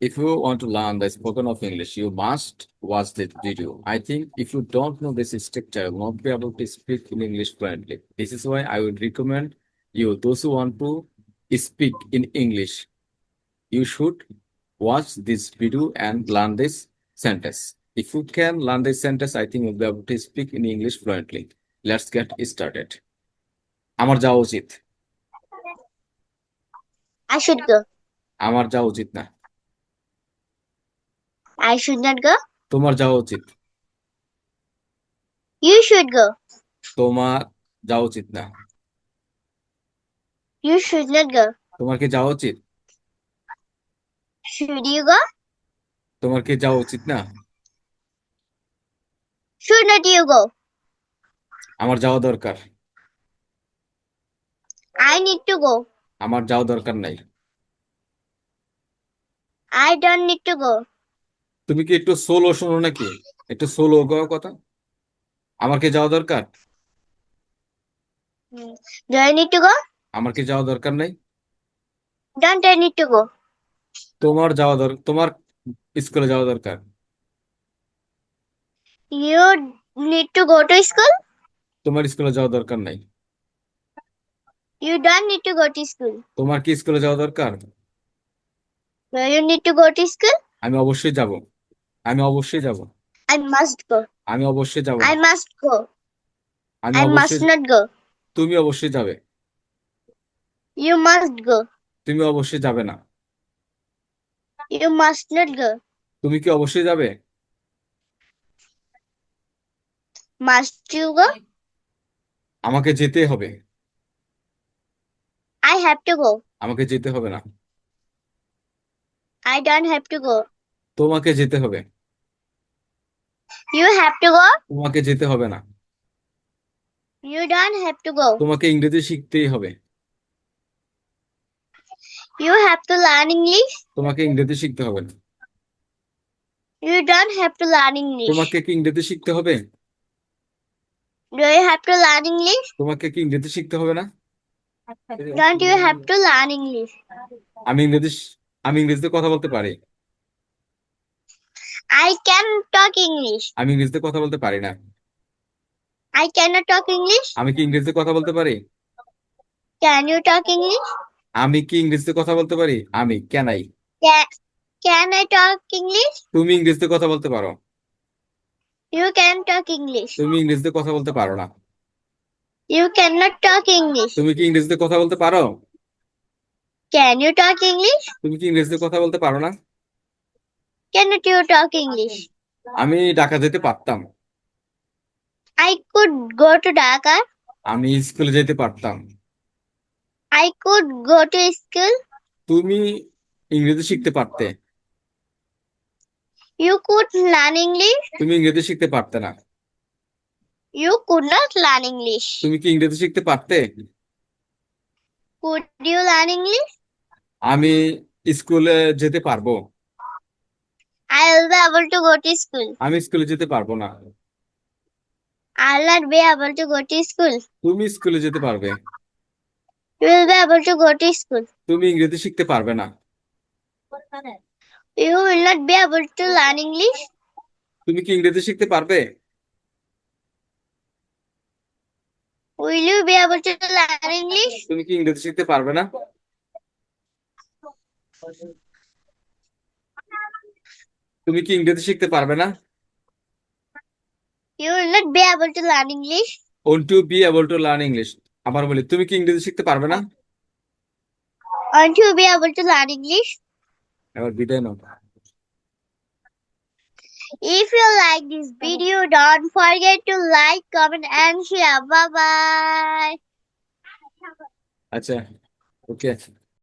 If you want to learn the spoken of English, you must watch this video. I think if you don't know this structure, you will not be able to speak in English fluently. This is why I would recommend you, those who want to speak in English, you should watch this video and learn this sentence. If you can learn this sentence, I think you'll be able to speak in English fluently. Let's get started. আমার যাওয়া উচিত I should go. আমার যাওয়া উচিত না I should not go. তোমার যাওয়া উচিত You should go. তোমার যাওয়া উচিত না You should not go. তোমার কি যাওয়া উচিত Should you go? তোমার কি যাওয়া উচিত না Should not you go? আমার যাওয়া দরকার I need to go. আমার যাওয়া দরকার নাই I don't need to go. তুমি কি একটু সোলো শোনো নাকি একটু সোলো গাও কথা আমার কি যাওয়া দরকার Do I need to go? আমার কি যাওয়া দরকার নাই Don't I need to go? তোমার যাওয়া দরকার তোমার স্কুলে যাওয়া দরকার you need to go to school? তোমার স্কুলে যাওয়া দরকার নাই you don't need to go to school. তোমার কি স্কুলে যাওয়া দরকার আমি অবশ্যই যাব। আমি অবশ্যই যাব। আই মাস্ট গো আমি অবশ্যই যাব। আই মাস্ট গো আমি আই মাস্ট নট গো তুমি অবশ্যই যাবে। ইউ মাস্ট গো তুমি অবশ্যই যাবে না। ইউ মাস্ট নট গো তুমি কি অবশ্যই যাবে? মাস্ট ইউ গো আমাকে যেতে হবে। আই হ্যাভ টু গো আমাকে যেতে হবে না। I don't have to go তোমাকে যেতে হবে। ইউ হ্যাভ টু গো তোমাকে যেতে হবে না। You don't have to go তোমাকে ইংরেজি শিখতেই হবে। You have to learn English তোমাকে ইংরেজি শিখতে হবে। না you don't have to learn English তোমাকে কি ইংরেজি শিখতে হবে? Do you have to learn English তোমাকে কি ইংরেজি শিখতে হবে না? Don't you have to learn English আমি ইংরেজি আমি ইংরেজিতে কথা বলতে পারি I can talk English. আমি ইংরেজিতে কথা বলতে পারি না I cannot talk English. আমি কি ইংরেজিতে কথা বলতে পারি Can you talk English? আমি কি ইংরেজিতে কথা বলতে পারি আমি কেনাই Can, can I talk English? তুমি ইংরেজিতে কথা বলতে পারো You can talk English. তুমি ইংরেজিতে কথা বলতে পারো না You cannot talk English. তুমি কি ইংরেজিতে কথা বলতে পারো Can you talk English? তুমি কি ইংরেজিতে কথা বলতে পারো না Cannot you talk English? আমি ঢাকা যেতে পারতাম I could go to Dhaka. আমি স্কুলে যেতে পারতাম I could go to school. তুমি ইংরেজি শিখতে পারতে You could learn English. তুমি ইংরেজি শিখতে পারতে না You could not learn English. তুমি কি ইংরেজি শিখতে পারতে Could you learn English? আমি স্কুলে যেতে পারব I'll be able to go to school. আমি স্কুলে যেতে পারব না I'll not be able to go to school. তুমি স্কুলে যেতে পারবে You will be able to go to school. তুমি ইংরেজি শিখতে পারবে না You will not be able to learn English. তুমি কি ইংরেজি শিখতে পারবে Will you be able to learn English? তুমি কি ইংরেজি শিখতে পারবে না তুমি কি ইংরেজি শিখতে পারবে না You will not be able to learn English. Won't to be able to learn English আবার বলি তুমি কি ইংরেজি শিখতে পারবে না Won't you be able to learn English? এবার বিদায় নাও If you like this video, don't forget to like, comment, and share. Bye bye. আচ্ছা ওকে